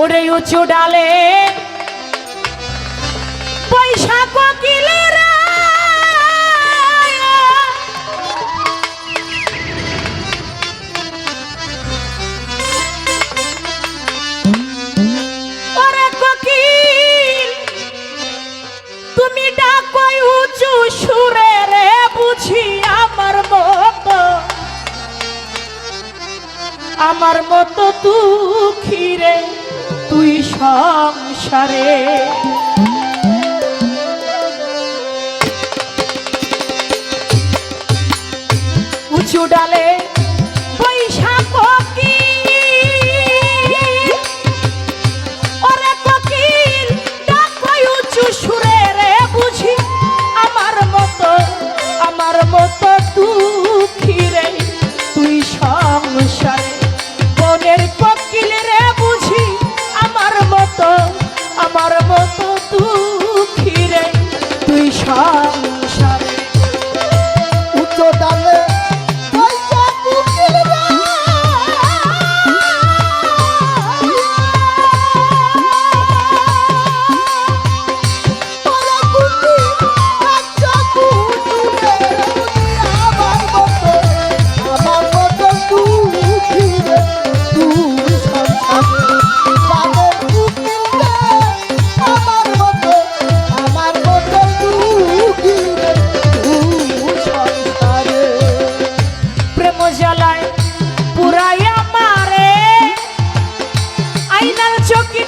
ওরে উঁচু ডালে। বৈশাখ কিলেরা সুরে রে বুঝি আমার মতো। আমার মতো রে। তুই সংসারে। উঁচু ডালে çok iyi.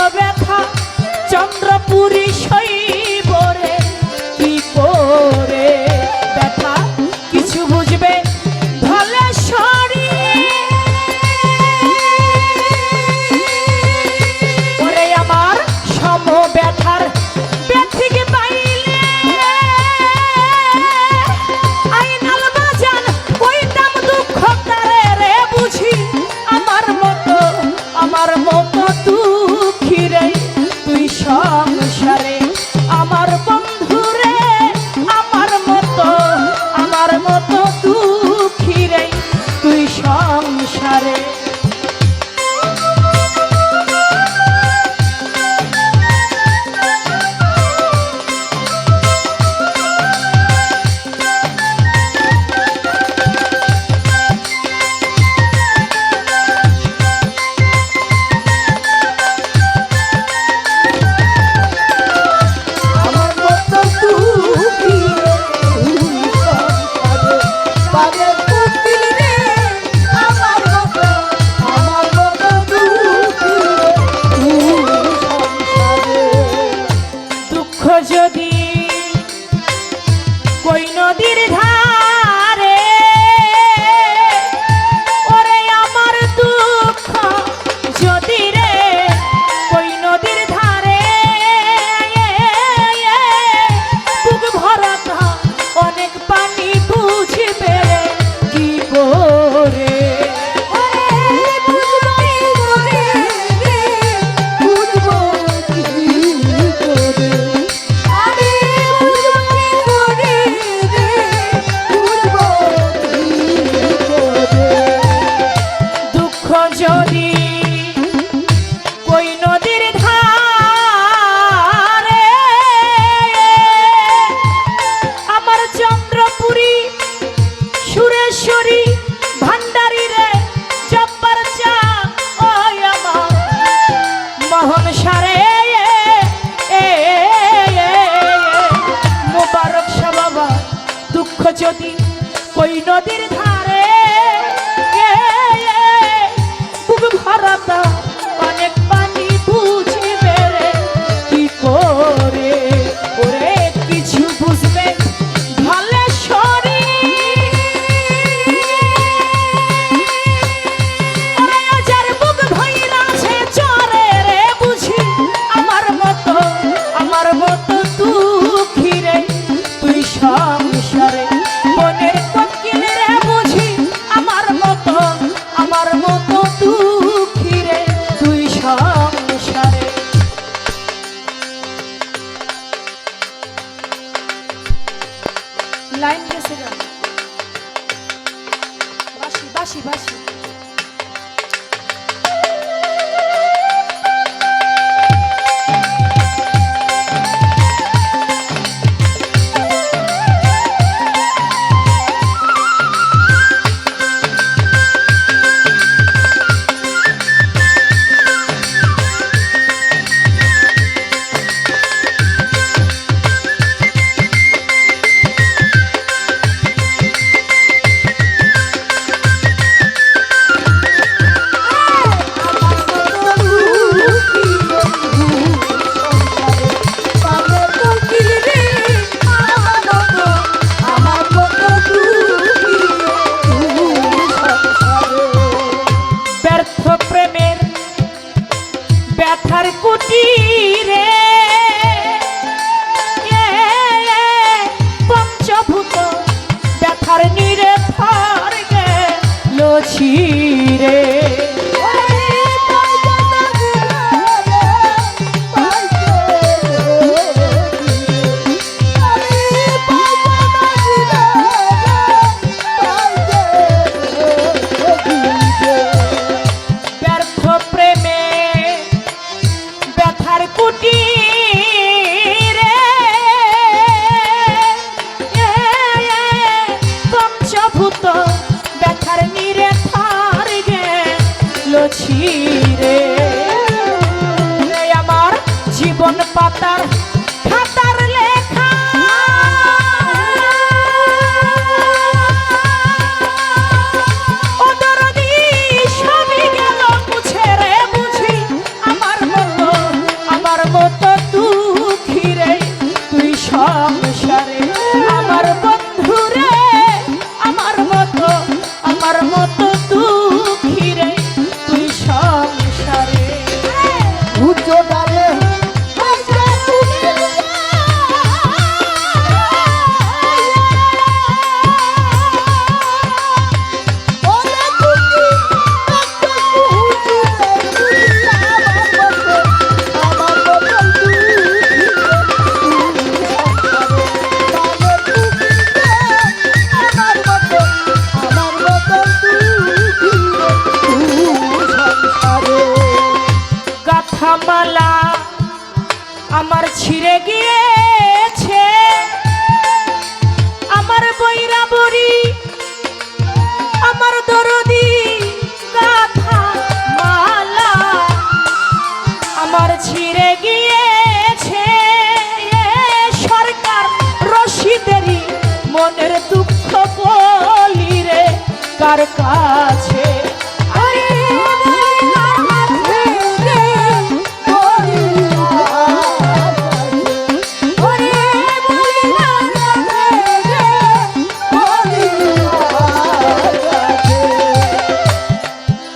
Robert.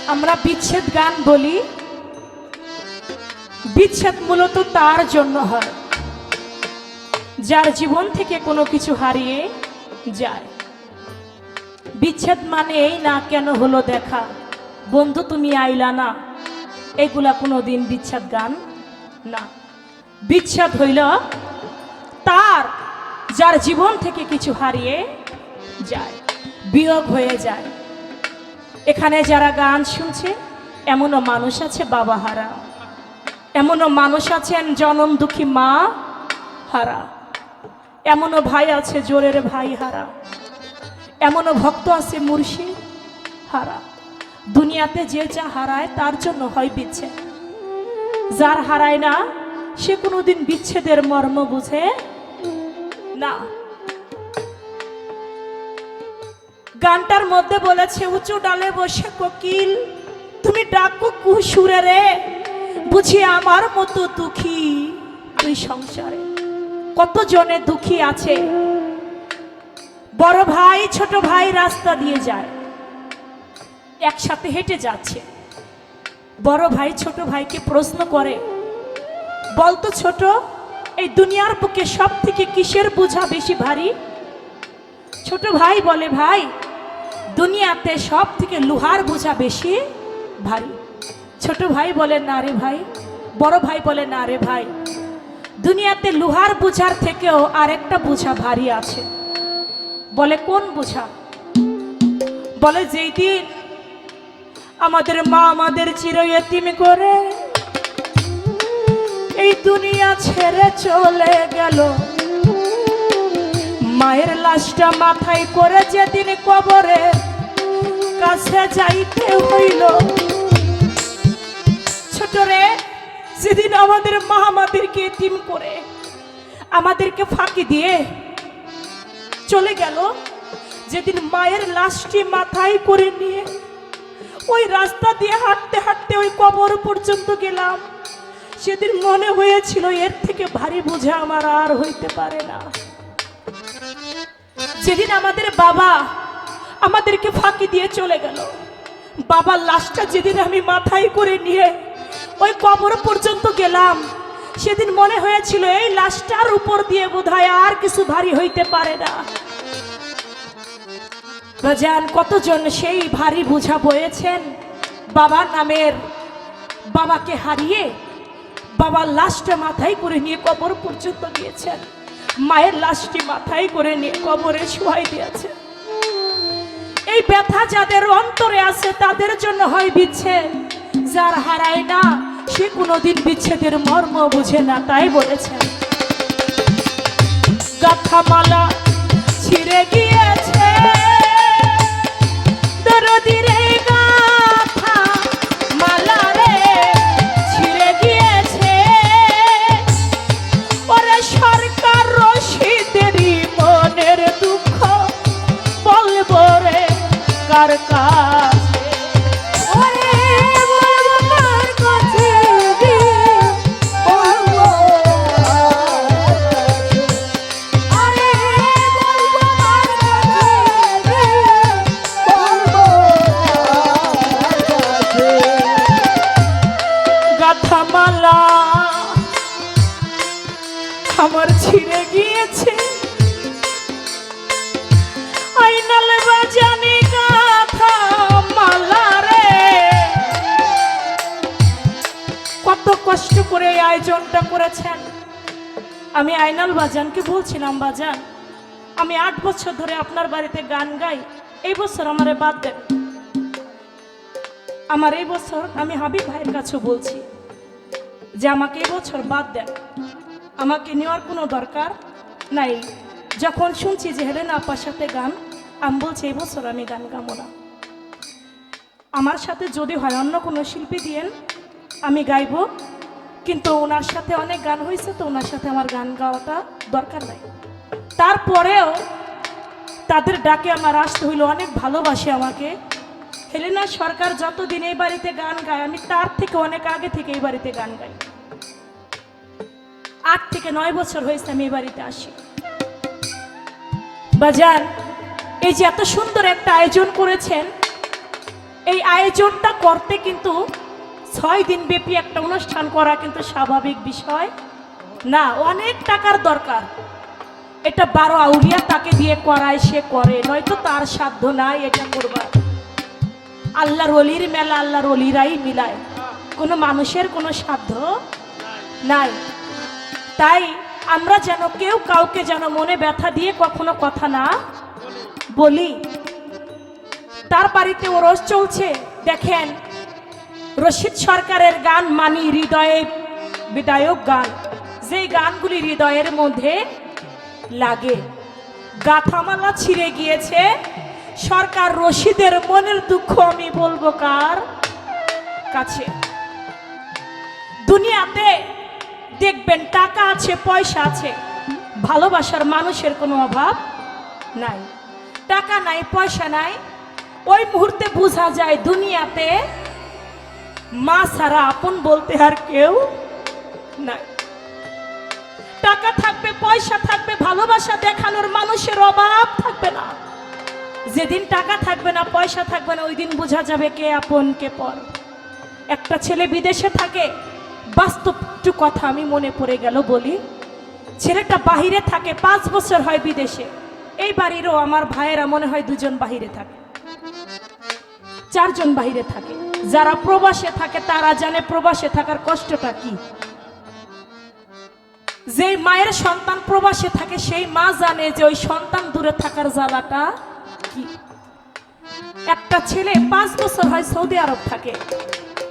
আমরা বিচ্ছেদ গান বলি। বিচ্ছেদ মূলত তার জন্য হয়। যার জীবন থেকে কোনো কিছু হারিয়ে যায়। বিচ্ছেদ মানে এই না কেন হলো দেখা? বন্ধু, তুমি আইলা না? এগুলা কোনো দিন বিচ্ছেদ গান না। বিচ্ছেদ হইল তার, যার জীবন থেকে কিছু হারিয়ে যায়, বিয়োগ হয়ে যায়। এখানে যারা গান শুনছে, এমনও মানুষ আছে বাবা হারা। এমনও মানুষ আছেন জনম দুঃখী মা হারা। এমনও ভাই আছে জোরের ভাই হারা। এমনও ভক্ত আছে মুর্শিদ। হারা। দুনিয়াতে যে যা হারায়, তার জন্য হয় বিচ্ছেদ। যার হারায় না, সে কোনোদিন বিচ্ছেদের মর্ম বুঝে না। গানটার মধ্যে বলেছে, উঁচু ডালে বসে কোকিল, তুমি ডাকো কুসুরে রে, বুঝি আমার মতো দুঃখী তুই সংসারে। কত জনে দুঃখী আছে বড় ভাই, ছোট ভাই রাস্তা দিয়ে যায়। একসাথে হেঁটে যাচ্ছে। বড় ভাই, ছোট ভাইকে প্রশ্ন করে, বলতো ছোট, এই দুনিয়ার বুকে সব থেকে কিসের বোঝা বেশি ভারী? ছোট ভাই বলে, ভাই, দুনিয়াতে সব থেকে লোহার বোঝা বেশি ভারী। ছোট ভাই বলে, না রে ভাই। বড় ভাই বলে, না রে ভাই, দুনিয়াতে লোহার বোঝার থেকেও আরেকটা বোঝা ভারী আছে। বলে, কোন বোঝা? বলে, যেই দিন আমাদের মা আমাদের চির এতিম করে, এই দুনিয়া ছেড়ে চলে গেল। মায়ের লাশটা মাথায় করে যেদিন কবরে, কাছে যাইতে হইল। ছোট রে সেদিন আমাদের মা আমাদেরকে এতিম করে, আমাদেরকে ফাঁকি দিয়ে চলে গেল। যেদিন মায়ের লাশটি মাথায় করে নিয়ে ওই রাস্তা দিয়ে হাঁটতে হাঁটতে ওই কবর পর্যন্ত গেলাম। সেদিন মনে হয়েছিল এর থেকে ভারী বোঝা আমার আর হইতে পারে না। যেদিন আমাদের বাবা আমাদেরকে ফাঁকি দিয়ে চলে গেল, বাবার লাশটা যেদিন আমি মাথায় করে নিয়ে ওই কবর পর্যন্ত গেলাম সেদিন মনে হয়েছিল, এই লাশটার উপর দিয়ে বোধহয় আর কিছু ভারী হইতে পারে না। বাজান কতজন সেই ভারী বোঝা বয়েছেন? বাবা নামের বাবাকে হারিয়ে বাবার লাশটা মাথায় করে নিয়ে কবর পর্যন্ত গিয়েছেন। মায়ের লাশটি মাথায় করে নিয়ে কবরে শুয়াই দিয়েছে এই ব্যথা যাদের অন্তরে আছে, তাদের জন্য হয় বিচ্ছেদ। যার হারায় না সে কোনোদিন বিচ্ছেদের মর্ম বুঝে না তাই বলেছেন গাথামালা ছিঁড়ে গিয়েছে। দরদির এই বলছিলাম বাজান আমি আট বছর ধরে আপনার বাড়িতে গান গাই। এই বছর আমারে বাদ দেন। আমার এই বছর আমি হাবিব ভাইয়ের কাছে বলছি যে আমাকে এই বছর বাদ দেন। আমাকে নেওয়ার কোনো দরকার নাই। যখন শুনছি যে হেলেন আপার সাথে গান, আমি বলছি এই বছর আমি গান গাবো না। আমার সাথে যদি হয় অন্য কোনো শিল্পী দিয়েন, আমি গাইবো। কিন্তু ওনার সাথে অনেক গান হয়েছে তো ওনার সাথে আমার গান গাওয়াটা দরকার নাই। তারপরেও তাদের ডাকে আমার আসতে হইল, অনেক ভালোবাসে আমাকে। হেলেনা সরকার যতদিন এই বাড়িতে গান গায়, আমি তার থেকে অনেক আগে থেকে এই বাড়িতে গান গাই। আট থেকে নয় বছর হয়েছে আমি এই বাড়িতে আসি। বাজার, এই যে এত সুন্দর একটা আয়োজন করেছেন, এই আয়োজনটা করতে কিন্তু ছয় দিন ব্যাপী একটা অনুষ্ঠান করা কিন্তু স্বাভাবিক বিষয়। না, অনেক টাকার দরকার। এটা বারো আউলিয়া তাকে দিয়ে করায়, সে করে। নয়তো তার সাধ্য নাই এটা করবার। আল্লাহর অলির মেলা আল্লাহর অলিরাই মিলায়। কোনো মানুষের কোনো সাধ্য নাই। তাই আমরা যেন কেউ কাউকে যেন মনে ব্যথা দিয়ে কখনো কথা না বলি। তার বাড়িতে ও ওরস চলছে। দেখেন, রশিদ সরকারের গান মানি হৃদয়ে বিদায়ক গান। যেই গানগুলি হৃদয়ের মধ্যে লাগে। গাথামালা ছিঁড়ে গিয়েছে। সরকার রশিদের মনের দুঃখ আমি বলব কার? কাছে। দুনিয়াতে দেখবেন টাকা আছে, পয়সা আছে। ভালোবাসার মানুষের কোনো অভাব নাই। টাকা নাই, পয়সা নাই। ওই মুহূর্তে বোঝা যায় দুনিয়াতে মা ছাড়া আপন বলতে আর কেউ নাই। টাকা থাকবে, পয়সা থাকবে, ভালোবাসা দেখানোর মানুষের অভাব থাকবে না। যেদিন টাকা থাকবে না, পয়সা থাকবে না ওই দিন বোঝা যাবে কে আপন, কে পর। একটা ছেলে বিদেশে থাকে, বাস্তব একটু কথা আমি মনে পড়ে গেল বলি। ছেলেটা বাহিরে থাকে, পাঁচ বছর হয় বিদেশে। এই বাড়িরও আমার ভাইয়েরা মনে হয় দুজন বাহিরে থাকে। চারজন বাহিরে থাকে। যারা প্রবাসে থাকে, তারা জানে প্রবাসে থাকার কষ্টটা কি। যে মায়ের সন্তান প্রবাসে থাকে, সেই মা জানে যে ওই সন্তান দূরে থাকার জ্বালাটা কি? একটা ছেলে পাঁচ বছর হয় সৌদি আরব থাকে।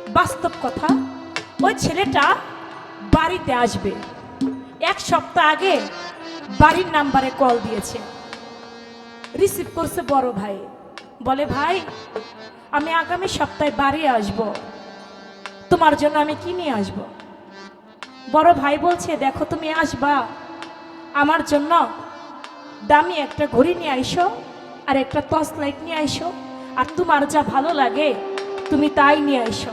বাস্তব কথা, ওই ছেলেটা বাড়িতে আসবে। এক সপ্তাহ আগে বাড়ির নাম্বারে কল দিয়েছে। রিসিভ করছে বড় ভাই। বলে, ভাই, আমি আগামী সপ্তাহে বাড়ি আসব। তোমার জন্য আমি কি নিয়ে আসব? বড় ভাই বলছে, দেখো তুমি আসবা। আমার জন্য দামি একটা ঘড়ি নিয়ে আইসো আর একটা টর্চ লাইট নিয়ে আইসো। আর তোমার যা ভালো লাগে, তুমি তাই নিয়ে আইসো।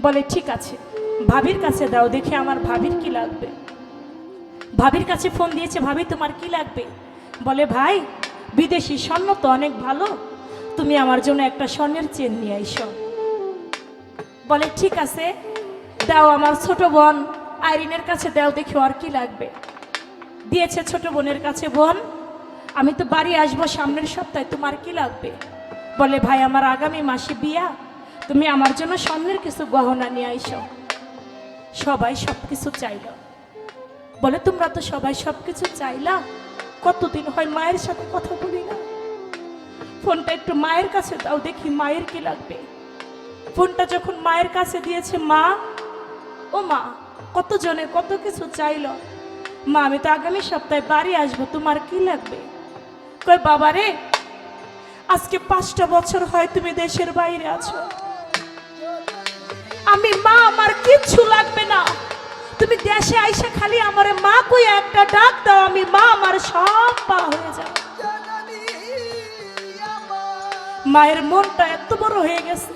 বলে, ঠিক আছে, ভাবির কাছে দাও, দেখে আমার ভাবির কি লাগবে। ভাবির কাছে ফোন দিয়েছে, ভাবি, তোমার কি লাগবে? বলে, ভাই, বিদেশি স্বর্ণ তো অনেক ভালো। তুমি আমার জন্য একটা স্বর্ণের চেন নিয়ে আইসো। বলে, ঠিক আছে দাও আমার ছোট বোন। আইরিনের কাছে দাও, দেখি আর কি লাগবে। দিয়েছে ছোট বোনের কাছে, বোন, আমি তো বাড়ি আসব সামনের সপ্তাহে, তোমার কি লাগবে? বলে, ভাই, আমার আগামী মাসে বিয়া। তুমি আমার জন্য স্বর্ণের কিছু গহনা নিয়ে আইসো। সবাই সব কিছু চাইল। বলে, তোমরা তো সবাই সব কিছু চাইলা? কতদিন হয় মায়ের সাথে কথা বলি না? ফোনটা একটু মায়ের কাছে দাও, দেখি মায়ের কি লাগবে? ফোনটা যখন মায়ের কাছে দিয়েছে মা ও মা, কতজনে কত কিছু চাইলো। মা, আমি তো আগামী সপ্তাহে বাড়ি আসব, তোমার কি লাগবে? কই বাবা রে, আজকে পাঁচটা বছর হয় তুমি দেশের বাইরে আছো। আমি মা, আমার কিচ্ছু লাগবে না। তুমি দেশে আইসা খালি আমার মা কই একটা ডাক দাও, আমি মা, আমার সব পা হয়ে আমার মায়ের মনটা এত বড় হয়ে গেছে,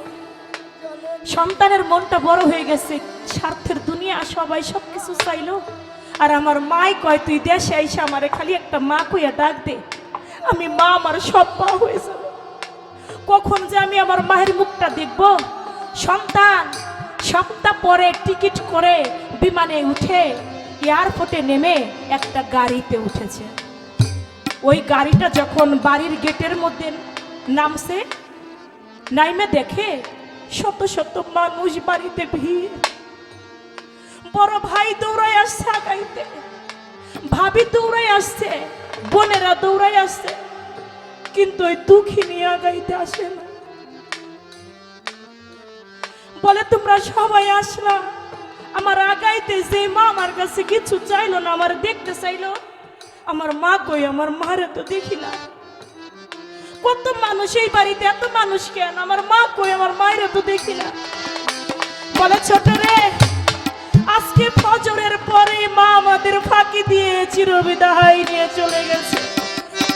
সন্তানের মনটা বড় হয়ে গেছে স্বার্থের দুনিয়া সবাই সব কিছু চাইলো। আর আমার মাই কয়, তুই দেশে আইসা আমারে খালি একটা মা কইয়া ডাক দে। আমি মা আমার সব পা হয়ে যাবে। কখন যে আমি আমার মায়ের মুখটা দেখব? সন্তান, সপ্তাহ পরে টিকিট করে বিমানে উঠে এয়ারপোর্টে নেমে একটা গাড়িতে উঠেছে। ওই গাড়িটা যখন বাড়ির গেটের মধ্যে নামছে, নাইমে দেখে শত শত মানুষ বাড়িতে ভিড়। বড় ভাই দৌড়াই আসছে আগাইতে। ভাবি দৌড়াই আসছে, বোনেরা দৌড়াই আসছে, কিন্তু ওই দুঃখিনী আগাইতে আসে না। বলে, তোমরা সবাই আসলা। আমার আগাইতে যে মা আমার কাছে কিছু চাইলো না, আমার দেখতে চাইলো। আমার মা কই, আমার মারে তো দেখি না। কত মানুষ এই বাড়িতে, এত মানুষ কেন? আমার মা কই, আমার মায়ের তো দেখি না। বলে, ছোট রে আজকে ফজরের পরে মা আমাদের ফাঁকি দিয়ে চিরবিদায় নিয়ে চলে গেছে।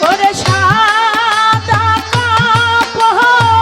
ওরে সাদা কাপড়।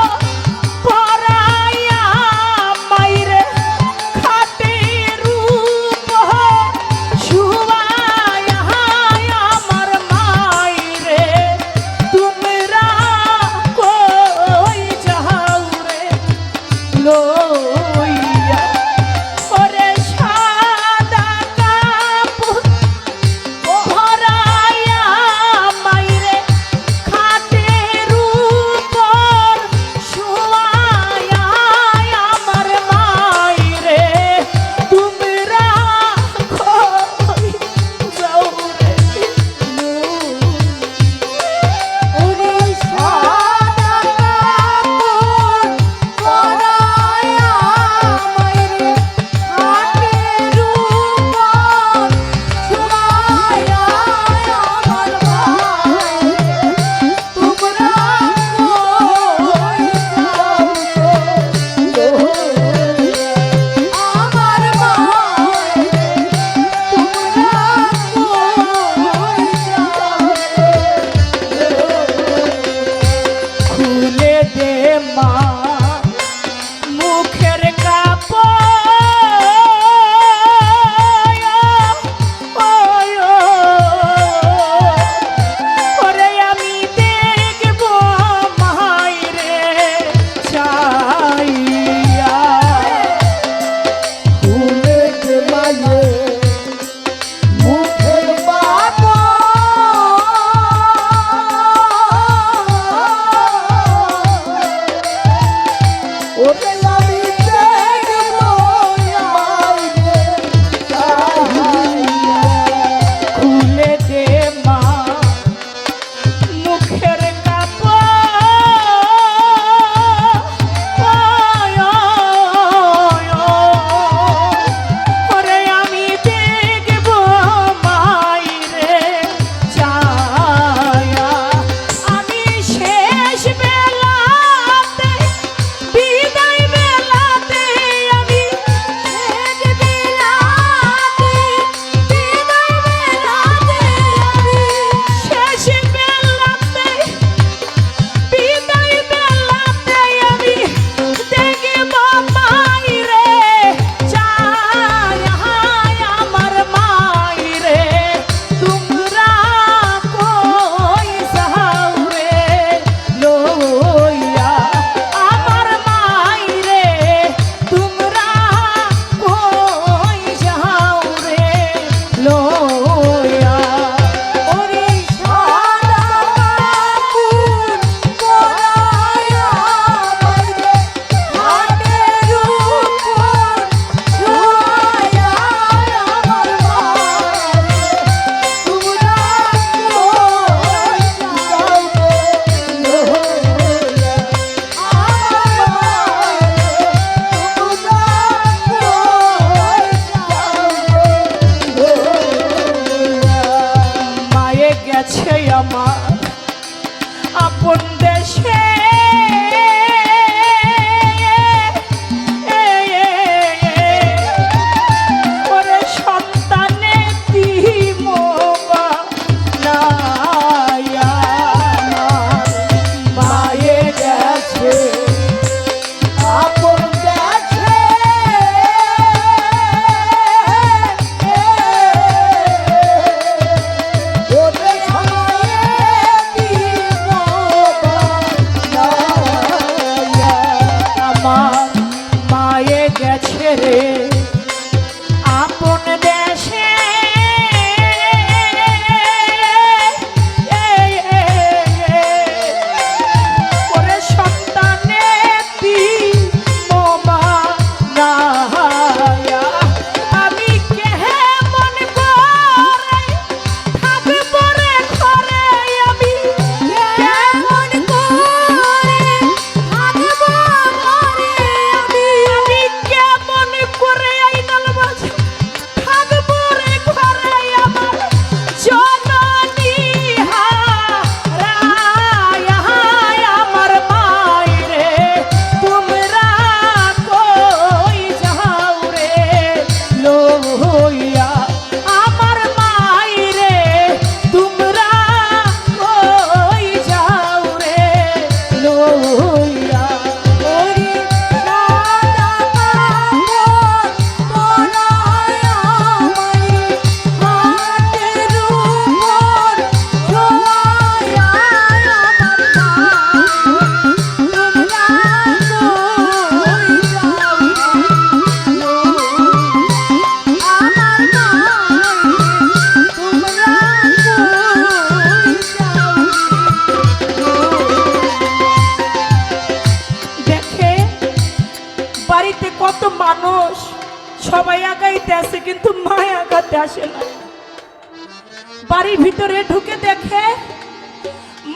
ভিতরে ঢুকে দেখে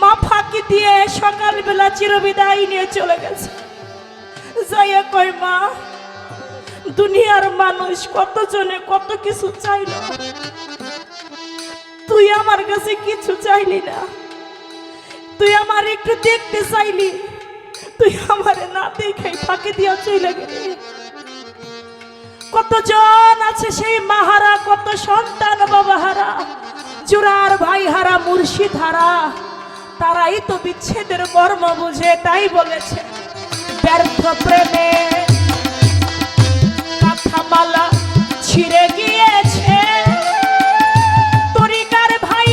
মা ফাঁকি দিয়ে সকালবেলা চিরবিদায় নিয়ে চলে গেছে। যাইয়া কয়, মা, দুনিয়ার মানুষ কতজনে কত কিছু চাইল তুই আমার কাছে কিছু চাইলি না। তুই আমার একটু দেখতে চাইলি। তুই আমার না দেখে ফাঁকি দিয়া চলে গেলি। কতজন আছে সেই মাহারা, কত সন্তান বাবা জোরার ভাই হারা তারাই তো বিচ্ছেদের মর্ম বুঝে, তাই বলেছে, ব্যর্থ প্রেমে। কাঁথামালা ছিঁড়ে গিয়েছে, তরিকার ভাই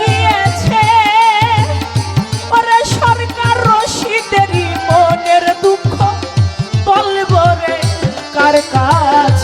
গিয়েছে। মনের দুঃখ কার কাছে